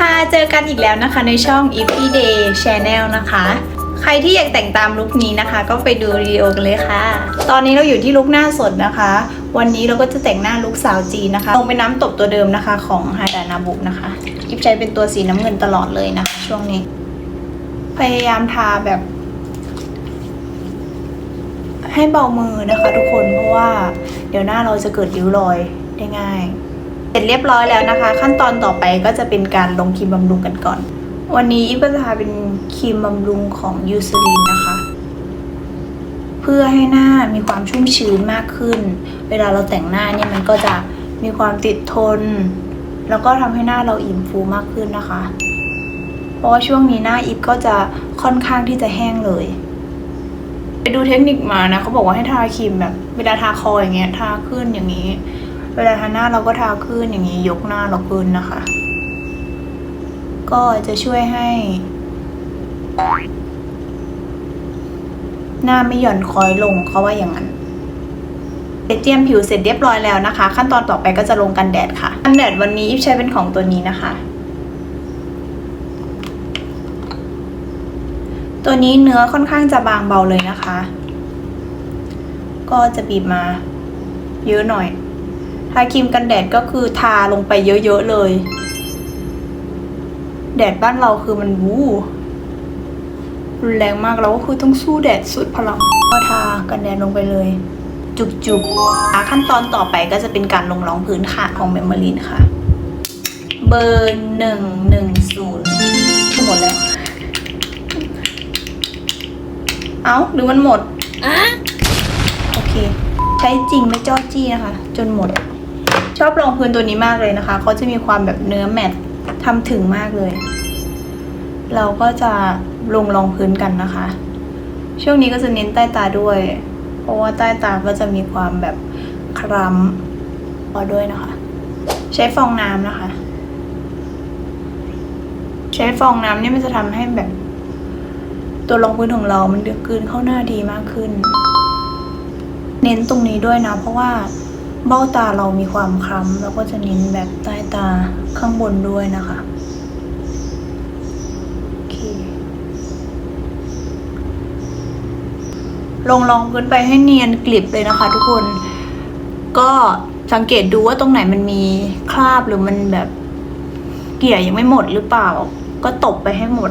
ค่ะ เจอกันอีกแล้วนะคะในช่อง i p y Day Channel นะคะ ใครที่อยากแต่งตามลุคนี้นะคะ ก็ไปดูวิดีโอกันเลยค่ะ ตอนนี้เราอยู่ที่ลุคหน้าสดนะคะ วันนี้เราก็จะแต่งหน้าลุคสาวจีนนะคะ ลงไปน้ำตบตัวเดิมนะคะของฮาดานาบุนะคะอิฟใช้เป็นตัวสีน้ำเงินตลอดเลยนะคะช่วงนี้ พยายามทาแบบ ให้เบามือนะคะทุกคนเพราะว่า เดี๋ยวหน้าเราจะเกิดริ้วรอยได้ง่าย เสร็จเรียบร้อยแล้วนะคะ ขั้นตอนต่อไปก็จะเป็นการลงครีมบำรุงกันก่อน วันนี้อีฟก็จะทาเป็นครีมบำรุงของยูซลินนะคะ เพื่อให้หน้ามีความชุ่มชื้นมากขึ้น เวลาเราแต่งหน้าเนี่ยมันก็จะมีความติดทน แล้วก็ทำให้หน้าเราอิ่มฟูมากขึ้นนะคะ เพราะว่าช่วงนี้หน้าอีฟก็จะค่อนข้างที่จะแห้งเลยไปดูเทคนิคมานะเขาบอกว่าให้ทาครีมแบบ เวลาทาคออย่างเงี้ยทาขึ้นอย่างนี้ เวลาทาหน้าเราก็ทาขึ้นอย่างนี้ยกหน้าเราขึ้นนะคะ ก็จะช่วยให้ หน้าไม่หย่อนคอยลงเขาว่าอย่างนั้นเสร็จเตรียมผิวเสร็จเรียบร้อยแล้วนะคะ ขั้นตอนต่อไปก็จะลงกันแดดค่ะกันแดดวันนี้อิฟใช้เป็นของตัวนี้นะคะ ตัวนี้เนื้อค่อนข้างจะบางเบาเลยนะคะ ก็จะบีบมาเยอะหน่อย ทาครีมกันแดดก็คือทาลงไปเยอะๆเลย แดดบ้านเราคือมันวู้รุนแรงมากเราก็คือต้องสู้แดดสุดพลังก็ทากันแดดลงไปเลย จุกๆขั้นตอนต่อไปก็จะเป็นการลงรองพื้นค่ะของเมมเบอรีนค่ะ เบอร์หนึ่งหนึ่งศูนย์หมดแล้ว เอ้าหรือมันหมด โอเค ใช้จริงไม่จ้อจี้นะคะ จนหมดช อบรองพื้นตัวนี้มากเลยนะคะเขาจะมีความแบบเนื้อแมตต์ทำถึงมากเลย เราก็จะลงรองพื้นกันนะคะ ช่วงนี้ก็จะเน้นใต้ตาด้วย เพราะว่าใต้ตาก็จะมีความแบบคล้ำพอด้วยนะคะ ใช้ฟองน้ำนะคะ ใช้ฟองน้ำเนี่ยมันจะทำให้แบบตัวรองพื้นของเรา มันเดือกกลืนเข้าหน้าดีมากขึ้น เน้นตรงนี้ด้วยนะ เพราะว่า เบ้าตาเรามีความคล้ำแล้วก็จะเน้นแบบใต้ตาข้างบนด้วยนะคะโอเคลงรองพื้นไปให้เนียนกลิบเลยนะคะทุกคน ก็สังเกตดูว่าตรงไหนมันมีคราบหรือมันแบบเกลี่ยยังไม่หมดหรือเปล่า ก็ตบไปให้หมด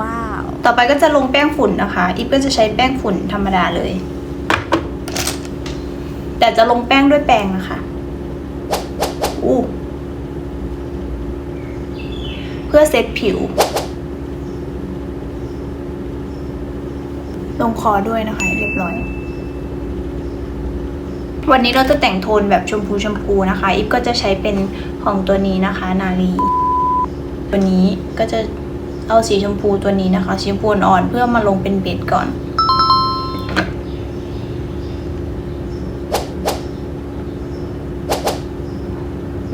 ว้าว ต่อไปก็จะลงแป้งฝุ่นนะคะ อีฟก็จะใช้แป้งฝุ่นธรรมดาเลย แต่จะลงแป้งด้วยแป้งนะคะอู้เพื่อเซตผิว ลงคอด้วยนะคะ เรียบร้อย วันนี้เราจะแต่งโทนแบบชมพูชมพูนะคะ อีฟก็จะใช้เป็นของตัวนี้นะคะ นาลีตัวนี้ก็จะเอาสีชมพูตัวนี้นะคะ สีชมพูอ่อนเพื่อมาลงเป็นเบดก่อน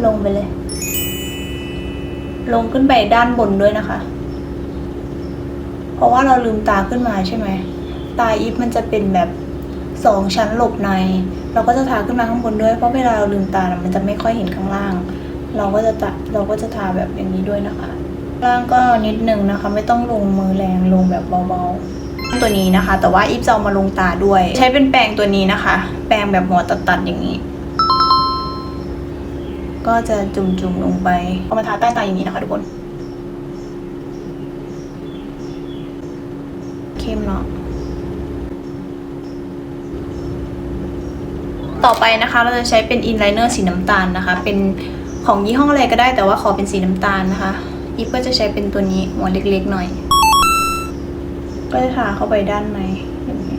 ลงไปเลย ลงขึ้นไปด้านบนด้วยนะคะ เพราะว่าเราลืมตาขึ้นมาใช่ไหม ตาอีฟมันจะเป็นแบบสองชั้นหลบใน เราก็จะทาขึ้นมาข้างบนด้วย เพราะเวลาเราลืมตานะมันจะไม่ค่อยเห็นข้างล่าง เราก็จะเราก็จะทาแบบอย่างนี้ด้วยนะคะ ล่างก็นิดนึงนะคะ ไม่ต้องลงมือแรงลงแบบเบาๆ ตัวนี้นะคะ แต่ว่าอีฟจะเอามาลงตาด้วย ใช้เป็นแปรงตัวนี้นะคะ แปรงแบบหัวตัดๆอย่างนี้ ก็จะจุ่มๆลงไปเอามาทาใต้ตาอย่างนี้นะคะทุกคนเข้มเนาะต่อไปนะคะ เราจะใช้เป็นอินไลเนอร์สีน้ำตาลนะคะ เป็นของยี่ห้ออะไรก็ได้แต่ว่าขอเป็นสีน้ำตาลนะคะอีฟก็จะใช้เป็นตัวนี้หัวเล็กๆหน่อย ก็จะทาเข้าไปด้านในอย่างนี้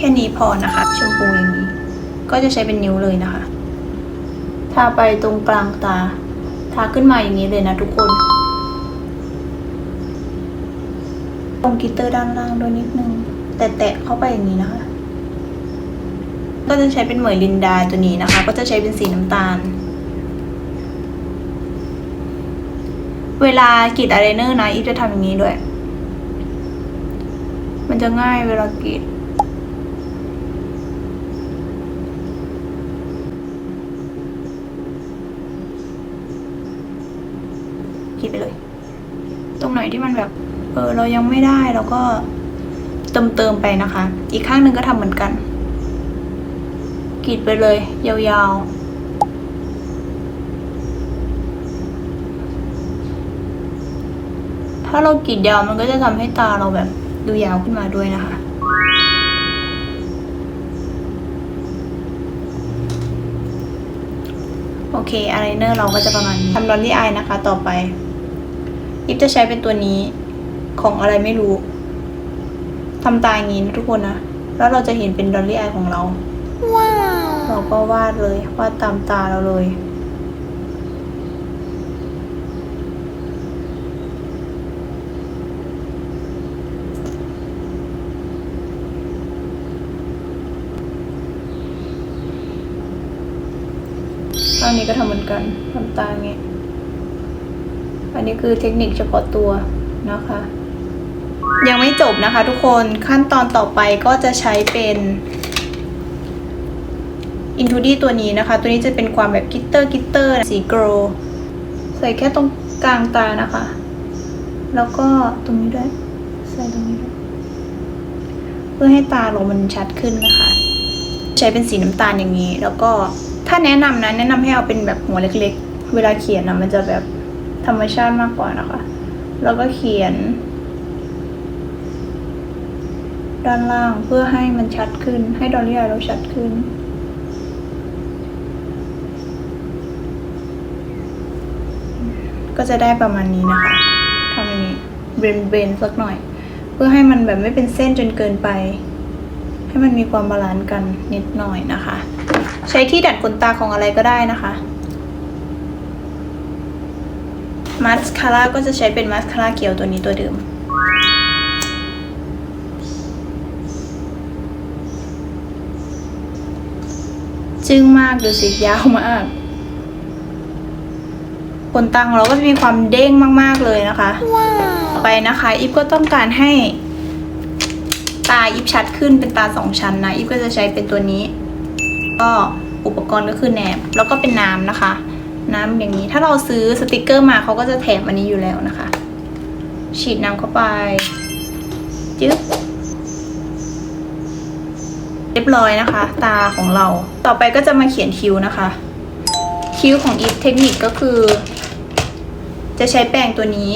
แค่นี้พอนะคะชมพูอย่างนี้ ก็จะใช้เป็นนิ้วเลยนะคะ ทาไปตรงกลางตา ทาขึ้นมาอย่างนี้เลยนะทุกคนตรงกิตเตอร์ด้านล่างด้วยนิดนึง แตะๆเข้าไปอย่างนี้นะคะ ก็จะใช้เป็นเหมยลินดาตัวนี้นะคะ ก็จะใช้เป็นสีน้ำตาลเวลากรีดอายไลเนอร์นะอีฟจะทำอย่างนี้ด้วย มันจะง่ายเวลากรีด ที่มันแบบ เออเรายังไม่ได้เราก็เติมเติมๆไปนะคะ อีกข้างหนึ่งก็ทำเหมือนกันกรีดไปเลย ยาวๆถ้าเรากรีดยาวมันก็จะทำให้ตาเราแบบดูยาวขึ้นมาด้วยนะคะ โอเคอายไลเนอร์เราก็จะประมาณนี้ทำดอลลี่อายนะคะต่อไป ยิปจะใช้เป็นตัวนี้ของอะไรไม่รู้ทำตาอย่างนี้นะทุกคนนะ แล้วเราจะเห็นเป็นดอลลี่อายของเรา ว้าว เราก็วาดเลยวาดตามตาเราเลยข้างนี้ก็ทำเหมือนกันทำตาอย่างงี้ อันนี้คือเทคนิคเฉพาะตัวนะคะ ยังไม่จบนะคะทุกคนขั้นตอนต่อไปก็จะใช้เป็นอินทูดี้ตัวนี้นะคะ ตัวนี้จะเป็นความแบบกิตเตอร์กิตเตอร์สีโกลใส่แค่ตรงกลางตานะคะ แล้วก็ตรงนี้ด้วย ใส่ตรงนี้ด้วย เพื่อให้ตาเรามันชัดขึ้นนะคะ ใช้เป็นสีน้ำตาลอย่างนี้ แล้วก็ถ้าแนะนำนะแนะนำให้เอาเป็นแบบหัวเล็ก ๆ เวลาเขียนนะมันจะแบบ ธรรมชาติมากกว่านะคะ แล้วก็เขียน ด้านล่างเพื่อให้มันชัดขึ้น ให้ดอลลี่อเราชัดขึ้น ก็จะได้ประมาณนี้นะคะทำอย่างนี้เบนเบนสักหน่อย เพื่อให้มันแบบไม่เป็นเส้นจนเกินไป ให้มันมีความบาลานซ์กันนิดหน่อยนะคะ ใช้ที่ดัดขนตาของอะไรก็ได้นะคะ มาสคาร่าก็จะใช้เป็นมาสคาร่าเขียวตัวนี้ตัวเดิมจึ้งมากดูสิยาวมากขนตาของเราก็จะมีความเด้งมาก ๆ เลยนะคะว้าวต่อไปนะคะอิฟก็ต้องการให้ ตาอิฟชัดขึ้นเป็นตาสองชั้นนะอิฟก็จะใช้เป็นตัวนี้ ก็อุปกรณ์ก็คือแหนบแล้วก็เป็นน้ำนะคะ น้ำอย่างนี้ ถ้าเราซื้อสติกเกอร์มาเขาก็จะแถมอันนี้อยู่แล้วนะคะ ฉีดน้ำเข้าไปจึ๊บเรียบร้อยนะคะ ตาของเรา ต่อไปก็จะมาเขียนคิ้วนะคะ คิ้วของอีฟเทคนิคก็คือ จะใช้แปรงตัวนี้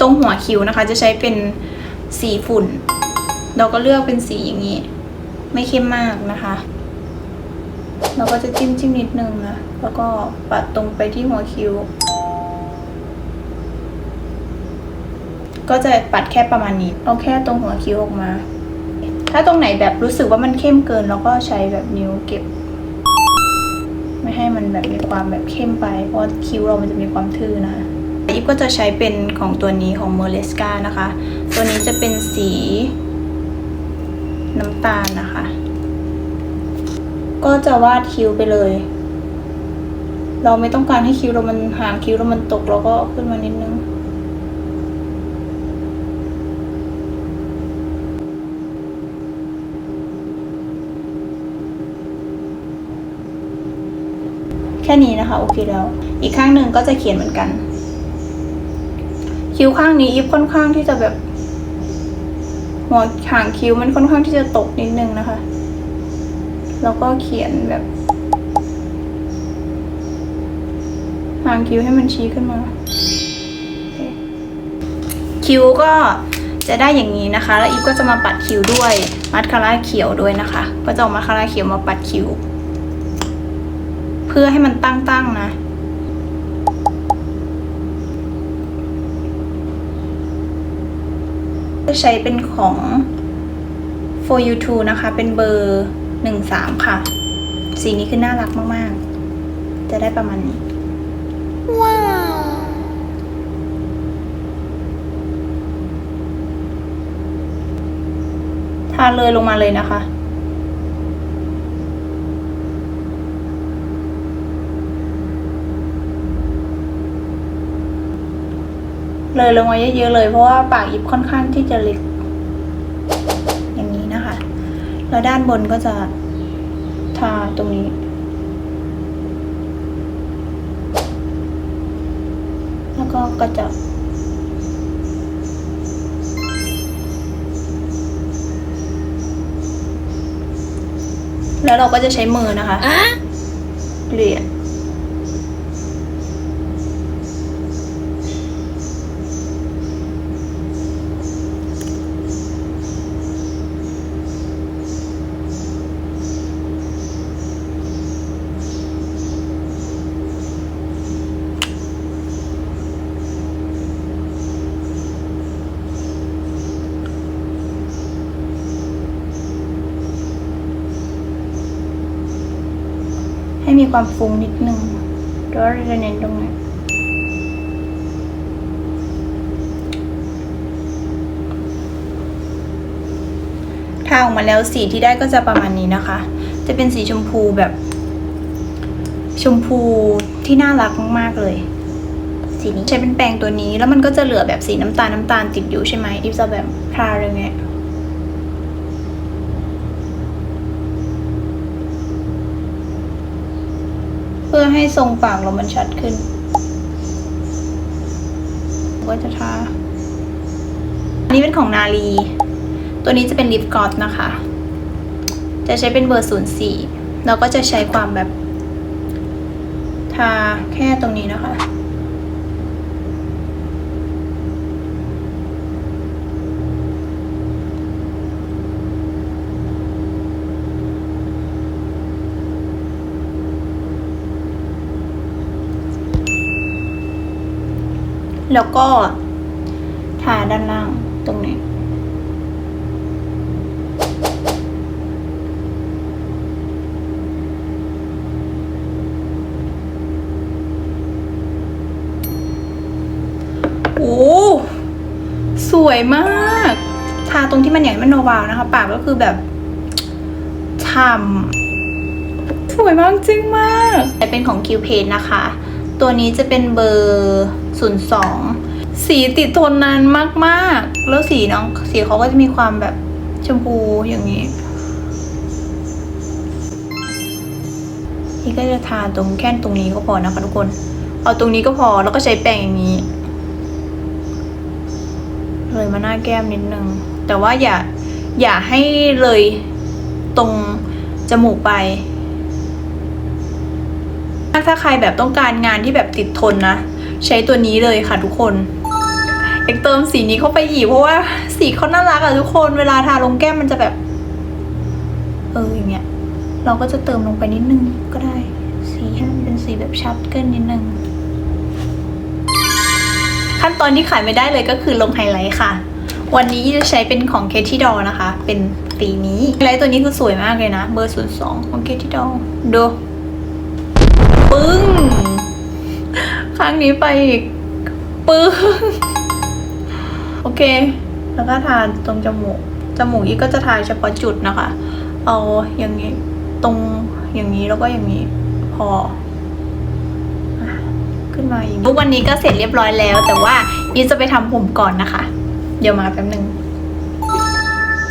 ตรงหัวคิ้วนะคะ จะใช้เป็นสีฝุ่น เราก็เลือกเป็นสีอย่างนี้ ไม่เข้มมากนะคะ เราก็จะจิ้มจิ้มนิดนึงนะ แล้วก็ปัดตรงไปที่หัวคิ้ว ก็จะปัดแค่ประมาณนี้เอาแค่ตรงหัวคิ้วออกมา ถ้าตรงไหนแบบรู้สึกว่ามันเข้มเกินเราก็ใช้แบบนิ้วเก็บ ไม่ให้มันแบบมีความแบบเข้มไป เพราะคิ้วเรามันจะมีความทื่อนะคะอิฟก็จะใช้เป็นของตัวนี้ของเมอร์เลสกานะคะ ตัวนี้จะเป็นสีน้ำตาลนะคะ ก็จะวาดคิ้วไปเลย เราไม่ต้องการให้คิ้วเรามันหางคิ้วเรามันตกเราก็ขึ้นมานิดนึงแค่นี้นะคะโอเคแล้ว อีกข้างหนึ่งก็จะเขียนเหมือนกัน คิ้วข้างนี้อีฟค่อนข้างที่จะแบบหัวหางคิ้วมันค่อนข้างที่จะตกนิดนึงนะคะ แล้วก็เขียนแบบ หางคิ้วให้มันชี้ขึ้นมา คิ้วก็จะได้อย่างนี้นะคะ แล้วอีฟก็จะมาปัดคิ้วด้วย มัสคาร่าเขียวด้วยนะคะ ก็จะเอามัสคาร่าเขียวมาปัดคิ้ว เพื่อให้มันตั้งๆนะจะใช้เป็นของ for you to นะคะ เป็นเบอร์หนึ่งสามค่ะ สีนี้คือน่ารักมาก ๆ จะได้ประมาณนี้ ว้าว ทาเลยลงมาเลยนะคะ เลยลงมาเยอะๆเลยเพราะว่าปากอิบค่อนข้างที่จะเล็ก อย่างนี้นะคะ แล้วด้านบนก็จะทาตรงนี้ ก็กระจกแล้วเราก็จะใช้มือนะคะเกลี่ย ให้มีความฟุ้งนิดนึงแล้วเราจะเน้นตรงไหนทาออกมาแล้วสีที่ได้ก็จะประมาณนี้นะคะ จะเป็นสีชมพูแบบ ชมพูที่น่ารักมากๆเลย สีนี้ใช้เป็นแปรงตัวนี้ แล้วมันก็จะเหลือแบบสีน้ำตาลน้ำตาลติดอยู่ใช่ไหมอิฟจะแบบทาเลยไงเพื่อให้ทรงปากเรามันชัดขึ้น ก็จะทา อันนี้เป็นของนาลี ตัวนี้จะเป็นลิปกลอสนะคะ จะใช้เป็นเบอร์ 04 เราก็จะใช้ความแบบ ทาแค่ตรงนี้นะคะ แล้วก็ทาด้านล่างตรงนี้ โอ้สวยมาก ทาตรงที่มันใหญ่มันโนวาวนะคะ ปากก็คือแบบฉ่ำสวยมากจริงมาก แต่เป็นของคิวเพนนะคะ ตัวนี้จะเป็นเบอร์ ศูนย์สองสีติดทนนานมากๆ แล้วสีน้องสีเขาก็จะมีความแบบชมพูอย่างนี้นี่ก็จะทาตรงแค่ตรงนี้ก็พอนะคะทุกคน เอาตรงนี้ก็พอแล้วก็ใช้แปรงอย่างนี้ เลยมาหน้าแก้มนิดนึง แต่ว่าอย่าอย่าให้เลยตรงจมูกไป ถ้าใครแบบต้องการงานที่แบบติดทนนะ ใช้ตัวนี้เลยค่ะทุกคนเอกเติมสีนี้เข้าไปอีกเพราะว่าสีเขาน่ารักอะทุกคนเวลาทาลงแก้มมันจะแบบ เอออย่างเงี้ย เราก็จะเติมลงไปนิดนึงก็ได้ สีให้มันเป็นสีแบบชัดขึ้นนิดนึง ขั้นตอนที่ขายไม่ได้เลยก็คือลงไฮไลท์ค่ะ วันนี้จะใช้เป็นของเคที่ดอนะคะ เป็นสีนี้ไฮไลท์ตัวนี้คือสวยมากเลยนะ เบอร์ศูนย์สองของเคที่ดอดูปึ้ง ข้างนี้ไปอีกปึ้งโอเค แล้วก็ทาตรงจมูก จมูกอีกก็จะทาเฉพาะจุดนะคะ เอาอย่างนี้ตรงอย่างนี้แล้วก็อย่างนี้ พอขึ้นมาอย่างนี้วันนี้ก็เสร็จเรียบร้อยแล้ว แต่ว่าอีจะไปทำผมก่อนนะคะ เดี๋ยวมาแป๊บหนึ่ง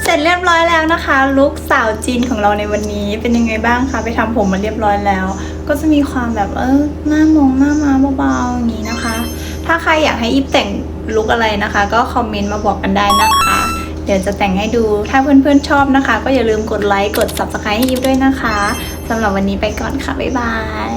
เสร็จเรียบร้อยแล้วนะคะลุคสาวจีนของเราในวันนี้เป็นยังไงบ้างคะไปทำผมมาเรียบร้อยแล้ว ก็จะมีความแบบเออหน้ามองหน้ามาเบาๆอย่างนี้นะคะ ถ้าใครอยากให้อีฟแต่งลุคอะไรนะคะ ก็คอมเมนต์มาบอกกันได้นะคะ เดี๋ยวจะแต่งให้ดูถ้าเพื่อนๆชอบนะคะ ก็อย่าลืมกดไลค์กด subscribe ให้อีฟด้วยนะคะสำหรับวันนี้ไปก่อนค่ะบ๊ายบาย